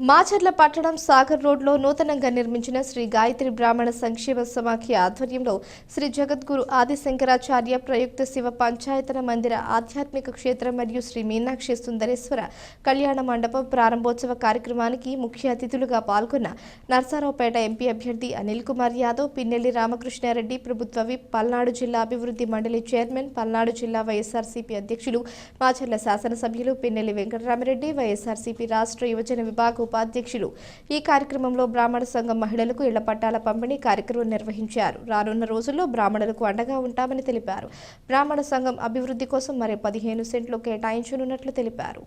మాచర్ల పట్టణం సాగర్ రోడ్లో నూతనంగా నిర్మించిన శ్రీ గాయత్రి బ్రాహ్మణ సంక్షేమ సమాఖ్య ఆధ్వర్యంలో శ్రీ జగద్గురు ఆదిశంకరాచార్య ప్రయుక్త శివ పంచాయతన మందిర ఆధ్యాత్మిక క్షేత్రం మరియు శ్రీ మీనాక్షి సుందరేశ్వర కళ్యాణ మండపం ప్రారంభోత్సవ కార్యక్రమానికి ముఖ్య అతిథులుగా పాల్గొన్న నర్సారావుపేట ఎంపీ అభ్యర్థి అనిల్ కుమార్ యాదవ్ పిన్నెల్లి రామకృష్ణారెడ్డి ప్రభుత్వ విప్ పల్నాడు జిల్లా అభివృద్ధి మండలి చైర్మన్ పల్నాడు జిల్లా వైఎస్ఆర్సీపీ అధ్యక్షులు మాచర్ల శాసనసభ్యులు పిన్నెల్లి వెంకటరామిరెడ్డి వైఎస్ఆర్సీపీ రాష్ట్ర యువజన విభాగం ఉపాధ్యక్షులు. ఈ కార్యక్రమంలో బ్రాహ్మణ సంఘం మహిళలకు ఇళ్ళ పట్టాల పంపిణీ కార్యక్రమం నిర్వహించారు. రానున్న రోజుల్లో బ్రాహ్మణులకు అండగా ఉంటామని తెలిపారు. బ్రాహ్మణ సంఘం అభివృద్ధి కోసం మరో పదిహేను సెంట్లు కేటాయించనున్నట్లు తెలిపారు.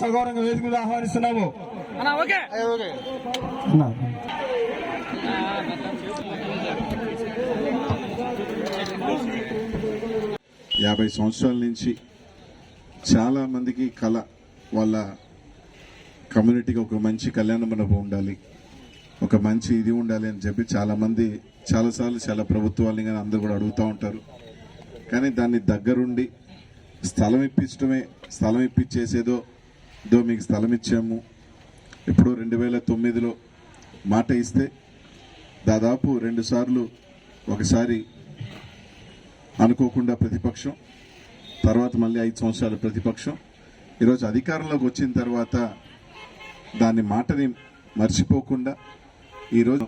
సగౌరవంగా వేదిక మీద ఆహ్వానిస్తున్నాము. అన్నా ఓకే. యాభై సంవత్సరాల నుంచి చాలా మందికి కళ వాళ్ళ కమ్యూనిటీకి ఒక మంచి కళ్యాణ మండపం ఉండాలి. ఒక మంచి ఇది ఉండాలి అని చెప్పి చాలామంది చాలాసార్లు చాలా ప్రభుత్వాలని కానీ అందరూ కూడా అడుగుతూ ఉంటారు. కానీ దాన్ని దగ్గరుండి స్థలం ఇప్పించడమే స్థలం ఇప్పించేసేదో దో మీకు స్థలం ఇచ్చాము. ఇప్పుడు రెండు వేల తొమ్మిదిలో మాట ఇస్తే దాదాపు రెండుసార్లు ఒకసారి అనుకోకుండా ప్రతిపక్షం తర్వాత మళ్ళీ ఐదు సంవత్సరాలు ప్రతిపక్షం. ఈరోజు అధికారంలోకి వచ్చిన తర్వాత దాని మాటని మర్చిపోకుండా ఈరోజు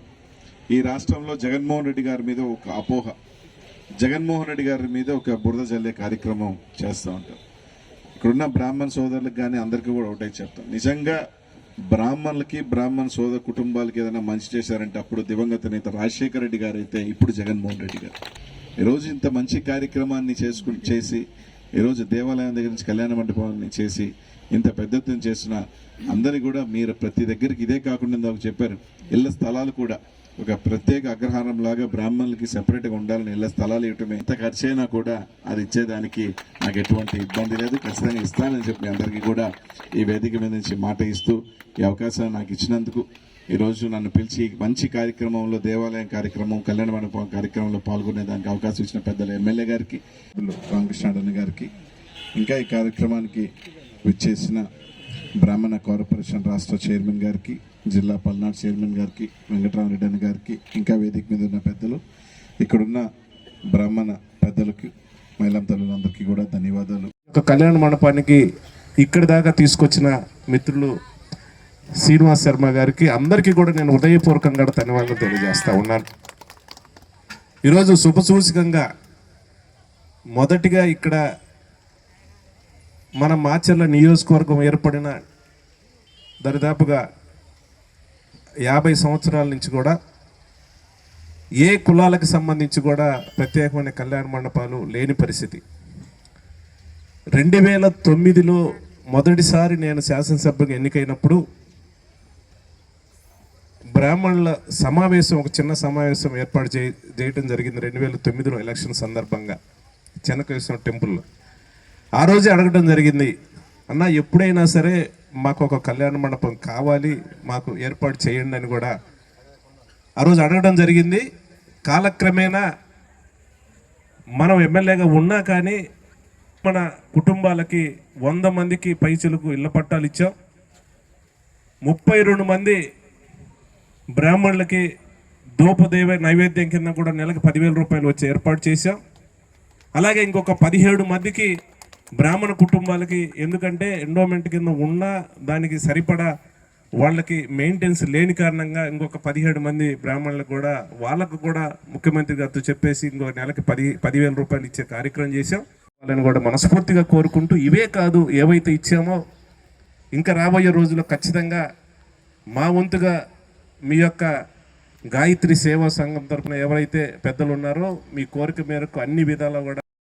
ఈ రాష్ట్రంలో జగన్మోహన్ రెడ్డి గారి మీద ఒక అపోహ. జగన్మోహన్ రెడ్డి గారి మీద ఒక బురద జల్లే కార్యక్రమం చేస్తూ ఉంటారు. ఇక్కడున్న బ్రాహ్మణ సోదరులకు కానీ అందరికీ కూడా ఒకటే చెప్తాం నిజంగా బ్రాహ్మణులకి బ్రాహ్మణ సోదర కుటుంబాలకి ఏదైనా మంచి చేశారంటే అప్పుడు దివంగత నేత రాజశేఖర రెడ్డి గారు అయితే ఇప్పుడు జగన్మోహన్ రెడ్డి గారు. ఈరోజు ఇంత మంచి కార్యక్రమాన్ని చేసుకు చేసి ఈరోజు దేవాలయం దగ్గర నుంచి కళ్యాణ మండపాన్ని చేసి ఇంత పెద్ద ఎత్తున చేసిన అందరికీ కూడా మీరు ప్రతి దగ్గరికి ఇదే కాకుండా ఇందాక చెప్పారు ఇళ్ళ స్థలాలు కూడా ఒక ప్రత్యేక అగ్రహారం లాగా బ్రాహ్మణులకి సెపరేట్గా ఉండాలని ఇళ్ళ స్థలాలు ఇవ్వటమే. ఎంత ఖర్చు అయినా కూడా అది ఇచ్చేదానికి నాకు ఎటువంటి ఇబ్బంది లేదు. ఖచ్చితంగా ఇస్తానని చెప్పి అందరికీ కూడా ఈ వేదిక మీద నుంచి మాట ఇస్తూ ఈ అవకాశాన్ని నాకు ఇచ్చినందుకు ఈరోజు నన్ను పిలిచి మంచి కార్యక్రమంలో దేవాలయం కార్యక్రమం కళ్యాణ మండపం కార్యక్రమంలో పాల్గొనే దానికి అవకాశం ఇచ్చిన పెద్దల ఎమ్మెల్యే గారికి రామకృష్ణాడన్న గారికి ఇంకా ఈ కార్యక్రమానికి విచ్చేసిన బ్రాహ్మణ కార్పొరేషన్ రాష్ట్ర చైర్మన్ గారికి జిల్లా పల్నాడు చైర్మన్ గారికి వెంకటరామరెడ్డి అన్న గారికి ఇంకా వేదిక మీద ఉన్న పెద్దలు ఇక్కడున్న బ్రాహ్మణ పెద్దలకి మహిళా తల్లులందరికీ కూడా ధన్యవాదాలు. ఒక కళ్యాణ మండపానికి ఇక్కడి దాకా తీసుకొచ్చిన మిత్రులు శ్రీనివాస్ శర్మ గారికి అందరికీ కూడా నేను హృదయపూర్వకంగా ధన్యవాదాలు తెలియజేస్తా ఉన్నాను. ఈరోజు శుభసూచకంగా మొదటిగా ఇక్కడ మన మాచర్ల నియోజకవర్గం ఏర్పడిన దరిదాపుగా యాభై సంవత్సరాల నుంచి కూడా ఏ కులాలకు సంబంధించి కూడా ప్రత్యేకమైన కళ్యాణ మండపాలు లేని పరిస్థితి. రెండు వేల తొమ్మిదిలో మొదటిసారి నేను శాసనసభ్యుగా ఎన్నికైనప్పుడు బ్రాహ్మణుల సమావేశం ఒక చిన్న సమావేశం ఏర్పాటు చే చేయడం జరిగింది రెండు వేల తొమ్మిదిలో ఎలక్షన్ సందర్భంగా చెనకేశ్వరం టెంపుల్లో. ఆ రోజే అడగడం జరిగింది అన్న ఎప్పుడైనా సరే మాకు ఒక కళ్యాణ మండపం కావాలి మాకు ఏర్పాటు చేయండి అని కూడా ఆ రోజు అడగడం జరిగింది. కాలక్రమేణా మనం ఎమ్మెల్యేగా ఉన్నా కానీ మన కుటుంబాలకి వంద మందికి పైచులకు ఇళ్ళ పట్టాలు ఇచ్చాం. ముప్పై రెండు మంది బ్రాహ్మణులకి దోపదేవ నైవేద్యం కింద కూడా నెలకు పదివేల రూపాయలు వచ్చి ఏర్పాటు చేశాం. అలాగే ఇంకొక పదిహేడు మందికి బ్రాహ్మణ కుటుంబాలకి ఎందుకంటే ఎండోమెంట్ కింద ఉన్న దానికి సరిపడా వాళ్ళకి మెయింటెనెన్స్ లేని కారణంగా ఇంకొక పదిహేడు మంది బ్రాహ్మణులకు కూడా వాళ్ళకు కూడా ముఖ్యమంత్రి గారితో చెప్పేసి ఇంకొక నెలకి పది పదివేల రూపాయలు ఇచ్చే కార్యక్రమం చేశాం. వాళ్ళని కూడా మనస్ఫూర్తిగా కోరుకుంటూ ఇవే కాదు ఏవైతే ఇచ్చామో ఇంకా రాబోయే రోజుల్లో ఖచ్చితంగా మా వంతుగా మీ యొక్క గాయత్రి సేవా సంఘం తరపున ఎవరైతే పెద్దలు ఉన్నారో మీ కోరిక మేరకు అన్ని విధాలా కూడా